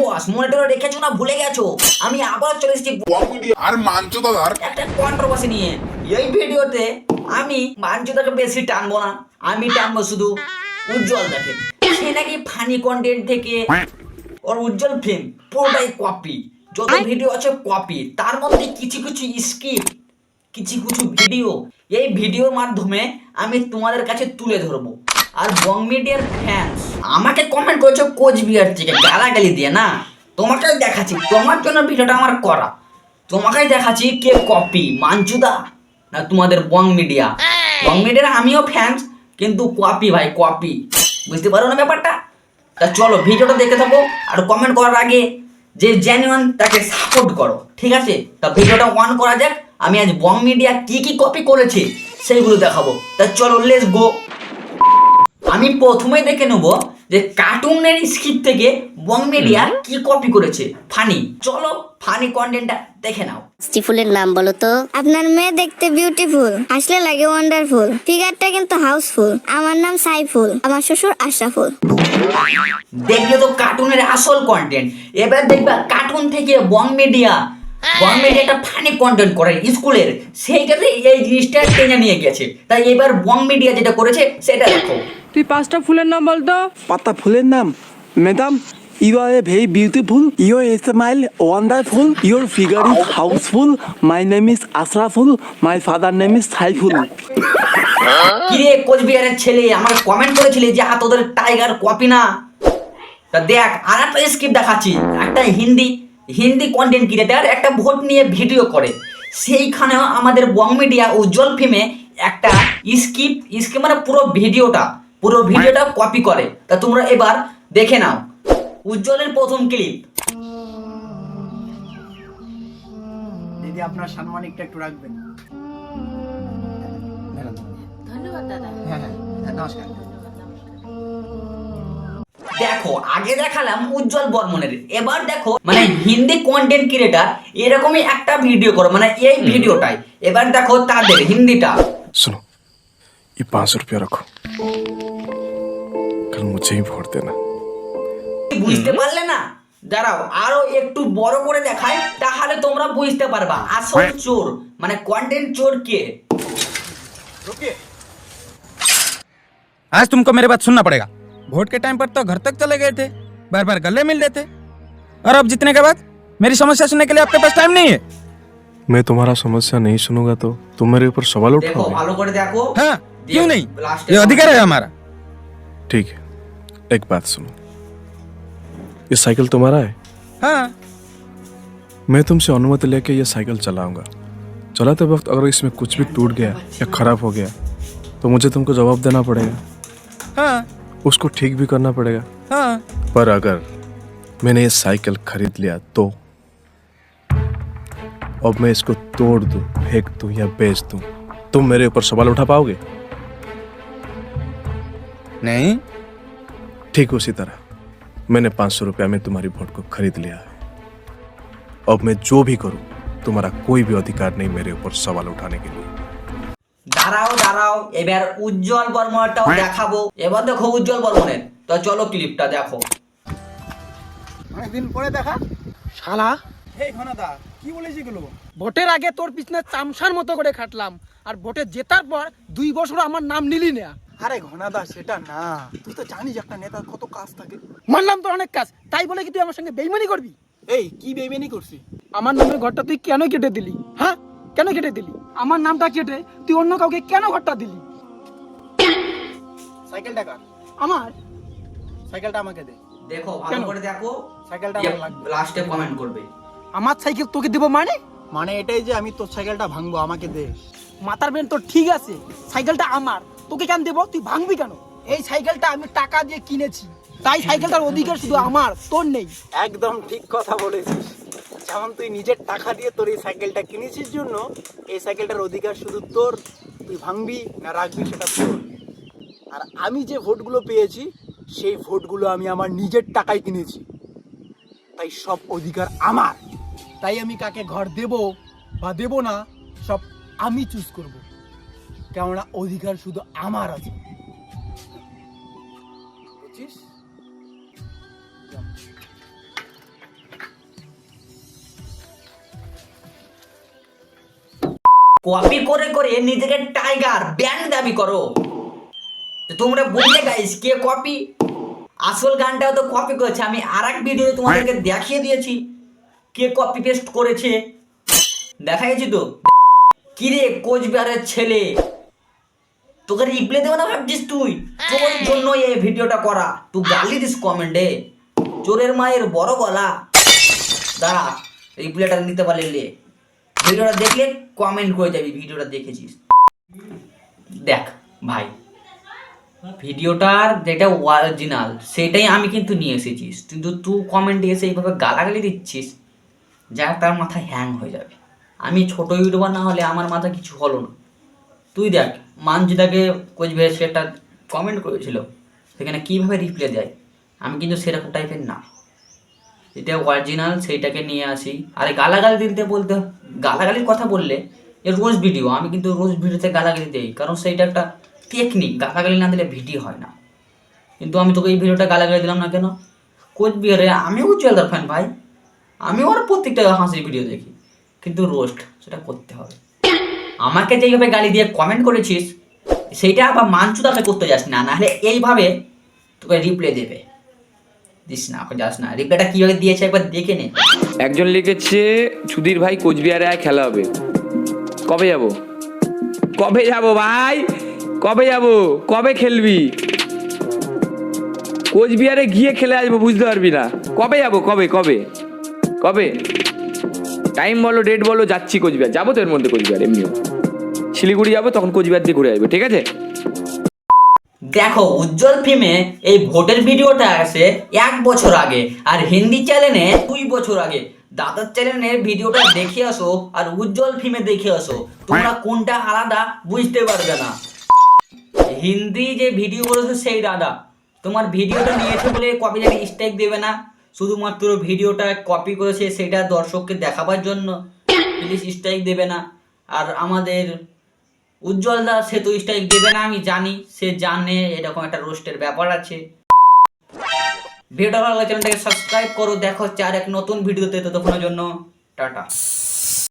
বস মনিটরে রেখেছো না ভুলে গেছো? আমি আবার চলে এসেছি আর মানছো দাদার একটা কন্ট্রোভার্সি নিয়ে। এই ভিডিওতে আমি বেশি টানবো না আমি টানবো শুধু উজ্জ্বল দেখে। সে নাকি ফানি কন্টেন্ট থেকে ওর উজ্জ্বল ফিল্ম পুরোটাই কপি যত ভিডিও আছে কপি তার মধ্যে কিছু কিছু স্কিপ কিছু কিছু ভিডিও এই ভিডিওর মাধ্যমে আমি তোমাদের কাছে তুলে ধরবো। আর বং মিডিয়ার ফ্যান্স আমাকে কমেন্ট করেছ কোচবিহার থেকে, গালাগালি দিয়ে, না? তোমাকে দেখাচ্ছি। তোমার জন্য ভিডিওটা আমার করা। তোমাকেই দেখাচ্ছি কে কপি মাঞ্চুদা না তোমাদের বং মিডিয়া বং মিডিয়ার আমিও ফ্যান্স কিন্তু কপি ভাই কপি বুঝতে পারো না ব্যাপারটা? তা চলো, ভিডিওটা দেখে থাকো আর কমেন্ট করার আগে যে জেনুয়ান তাকে সাপোর্ট করো, ঠিক আছে? তা ভিডিওটা অন করা যাক। আমি আজ বং মিডিয়া কি কি কপি করেছে, সেইগুলো দেখাবো। তা চলো লেটস গো আমি প্রথমে দেখে নেব যে কার্টুনের স্ক্রিপ্ট থেকে বং মিডিয়া কি কপি করেছে। ফানি চলো ফানি কন্টেন্টটা দেখে নাও। মিষ্টি ফুলের নাম বলো তো। আপনার মেয়ে দেখতে বিউটিফুল আসলে লাগে ওয়ান্ডারফুল ফিগারটা কিন্তু হাউসফুল আমার নাম সাইফুল আমার শ্বশুর আশরাফুল। দেখবে তো কার্টুনের আসল কন্টেন্ট এবার দেখবে কার্টুন থেকে বং মিডিয়া বং মিডিয়া একটা ফানি কন্টেন্ট করে স্কুলের। সেই সেইটাতে এই জিনিসটা টেনে নিয়ে গেছে। তাই এবার বং মিডিয়া যেটা করেছে সেটা দেখো। তুই পাঁচটা ফুলের নাম বলতো? পাতা ফুলের নাম? Madam you are a very beautiful your smile wonderful your figure is housefull my name is Ashraful my father name is Saiful কিরে কোচবিহারের ছেলে আমার কমেন্ট করেছিলি যে হা তোদের টাইগার কপি না? তা দেখ আর একটা স্ক্রিপ্ট দেখাচ্ছি একটা হিন্দি হিন্দি কন্টেন্ট ক্রিয়েটার একটা ভোট নিয়ে ভিডিও করে। সেইখানেও আমাদের বং মিডিয়া উজ্জ্বল ফিল্মে একটা স্ক্রিপ্ট স্ক্রিপ্ট মানে পুরো ভিডিওটা পুরো ভিডিওটা কপি করে। তা তোমরা এবার দেখে নাও। উজ্জ্বলের প্রথম ক্লিপ দিদি আপনার সাম্মানিকটা একটু রাখবেন। হ্যাঁ, হ্যাঁ, হ্যাঁ, দেখো আগে দেখালাম উজ্জ্বল বর্মনের। এবার দেখো মানে হিন্দি কন্টেন্ট ক্রিয়েটার এরকমই একটা ভিডিও করো মানে এই ভিডিওটাই এবার দেখো তাদের হিন্দিটা। শোনো এই পাঁচশো রুপিয়া রাখো। रखो कल मुझे ही वोट देना বুঝতে পারলে না দাঁড়াও আরো একটু বড় করে দেখাই তাহলে তোমরা বুঝতে পারবা আসল চোর মানে কন্টেন্ট চোর কে आज तुमको मेरी बात सुनना पड़ेगा वोट के टाइम पर तो घर तक चले गए थे बार बार गले मिल रहे थे और अब जीतने के बाद मेरी समस्या सुनने के लिए आपके पास टाइम नहीं है मैं तुम्हारा समस्या नहीं सुनूंगा तो तुम मेरे ऊपर सवाल দেখো उठाओगे ভালো করে দেখো हाँ क्यों नहीं Last ये में- अधिकार है हमारा ठीक है एक बात सुनो। ये साइकिल तुम्हारा है? हाँ। मैं तुमसे अनुमति लेके ये साइकिल चलाऊँगा। चलाते वक्त अगर इसमें कुछ भी टूट गया या खराब हो गया तो मुझे तुमको जवाब देना पड़ेगा। हाँ। उसको ठीक भी करना पड़ेगा। हाँ। पर अगर मैंने ये साइकिल खरीद लिया तो? अब मैं इसको तोड़ दूँ, फेंक दूँ या बेच दूँ, तुम मेरे ऊपर सवाल उठा पाओगे? नहीं। ठीक उसी तरह मैंने पांच सौ रुपया में तुम्हारी वोट को खरीद लिया है अब मैं जो भी करूं तुम्हारा कोई भी अधिकार नहीं मेरे ऊपर सवाल उठाने के लिए দাঁড়াও দাঁড়াও এবার উজ্জ্বল বর্মনটাও দেখাবো এবার দেখো উজ্জ্বল বর্মনের তো চলো ক্লিপটা দেখো অনেকদিন পরে দেখা শালা এই ঘনাদা কি বলেছি গুলো ভোটের আগে তোর পিছনে চামসার মতো করে খাটলাম আর ভোটে জেতার পর দুই বছর আমার নাম নিলি না আরে ঘনাদা সেটা না। তুই তো জানিস একটা নেতার কত কাজ থাকে। মানলাম তোর অনেক কাজ। তাই বলে কি তুই আমার সঙ্গে বেইমানি করবি? এই কি বেইমানি করছি আমার নামের ঘরটা তুই কেন কেটে দিলি? হ্যাঁ? কেন কেটে দিলি? আমার নামটা কেটে তুই অন্য কাউকে কেন ঘরটা দিলি? সাইকেলটা কার? আমার? সাইকেলটা আমাকে দে। দেখো ভালো করে দেখো। সাইকেলটা আমার লাগবে। লাস্টে কমেন্ট করবে। আমার সাইকেল তোকে দেবো মানে? মানে এটাই যে আমি তোর সাইকেলটা ভাঙবো আমাকে দে। মাথার বেন তোর ঠিক আছে সাইকেলটা আমার। তোকে কেন দেবো? তুই ভাঙবি কেন? এই সাইকেলটা আমি টাকা দিয়ে কিনেছি। তাই সাইকেলটার অধিকার শুধু আমার, তোর নেই। একদম ঠিক কথা বলেছিস। যেমন তুই নিজের টাকা দিয়ে তোর এই সাইকেলটা কিনেছিস জন্য, এই সাইকেলটার অধিকার শুধু তোর, তুই ভাঙবি না রাখবি সেটা তোর। আর আমি যে ভোটগুলো পেয়েছি, সেই ভোটগুলো আমি আমার নিজের টাকায় কিনেছি। তাই সব অধিকার আমার। তাই আমি কাকে ঘর দেব বা দেব না, সব আমি চুজ করব। কেননা অধিকার শুধু আমার আছে। কপি করে করে নিজেকে টাইগার ব্যান্ড দাবি করো। তোমরা বুঝলে গাইস কে কপি? আসল গানটাও তো কপি করেছে। আমি আর এক ভিডিও তোমাদেরকে দেখিয়ে দিয়েছি। কে কপি পেস্ট করেছে? দেখা গেছি তো। কিরে কোচবিহারের ছেলে? তোকে রিপ্লাই দেবো না ভাবছিস তুই? তোর জন্য এই ভিডিওটা করা। তুই গালি দিস কমেন্টে চোরের মায়ের বড় গলা। দাঁড়া রিপ্লাইটা নিতে পারলে লে। ভিডিওটা দেখলে কমেন্ট করে যাবি ভিডিওটা দেখেছিস। দেখ ভাই ভিডিওটার যেটা অরিজিনাল সেটাই আমি কিন্তু নিয়ে এসেছিস কিন্তু তুই কমেন্টে এসে এইভাবে গালাগালি দিচ্ছিস যা তার মাথা হ্যাং হয়ে যাবে। আমি ছোট ইউটিউবার না হলে আমার মাথা কিছু হলো না। তুই দেখ, মানজিদাকে কোচবিহার সে একটা কমেন্ট করেছিল, সেখানে কীভাবে রিপ্লাই দেয়? আমি কিন্তু সেরকম টাইপের না। এটা অরিজিনাল সেইটাকে নিয়ে আসি। আরে গালাগালি দিতে বলতে গালাগালির কথা বললে এ রোজ ভিডিও আমি কিন্তু রোজ ভিডিওতে গালাগালি দিই, কারণ সেইটা একটা টেকনিক গালাগালি না দিলে ভিডিও হয় না। কিন্তু আমি তোকে এই ভিডিওটা গালাগালি দিলাম না কেন? কোচবিহারে আমিও উজ্জ্বলদার ফ্যান ভাই, আমিও ওর প্রত্যেকটা হাসির ভিডিও দেখি, কিন্তু রোস্ট সেটা করতে হবে। আমাকে যেইভাবে গালি দিয়ে কমেন্ট করেছিস, সেইটা আবার মানচুদাকে করতে যাস না, নাহলে এইভাবে তোকে রিপ্লে দেবে। দিস না যাস না। রিপ্লেটা কীভাবে দিয়েছে একবার দেখে নে। একজন লিখেছে, সুধীর ভাই কোচবিহারে আয়, খেলা হবে। কবে যাব? কবে যাব ভাই? কবে যাব? কবে খেলবি? কোচবিহারে গিয়ে খেলে আসব, বুঝতে পারবি না। কবে যাব? কবে? কবে? কবে? টাইম বলো ডেট বলো, যাচ্ছি কোচবিহার। যাব তো এর মধ্যে কোচবিহার, এমনিও। শিলিগুড়ি যাব, তখন কোচবিহার দিয়ে ঘুরে আসব, ঠিক আছে? দেখো, উজ্জ্বল ফিল্মে এই ভোটের ভিডিওটা আসে এক বছর আগে, আর হিন্দি চ্যানেলে দুই বছর আগে। দাদার চ্যানেলের ভিডিওটা দেখে আসো, আর উজ্জ্বল ফিল্মে দেখে আসো। তোমরা কোনটা আলাদা বুঝতে পারবে না। হিন্দি যে ভিডিও করেছ সেই দাদা। তোমার ভিডিওটা নিয়েছে বলে কপিরাইট স্ট্রাইক দেবে না। শুধুমাত্র ভিডিওটা কপি করেছে সেটা দর্শককে দেখাবার জন্য। প্লিজ স্ট্রাইক দেবে না। আর আমাদের উজ্জ্বল দা, সে তো স্ট্রাইক দেবে না, আমি জানি। সে জানে এরকম একটা রোস্টের ব্যাপার আছে। ভিডিওটা ভালো লাগলে চ্যানেলটাকে সাবস্ক্রাইব করো। দেখো আর এক নতুন ভিডিওতে। ততক্ষণের জন্য, টাটা।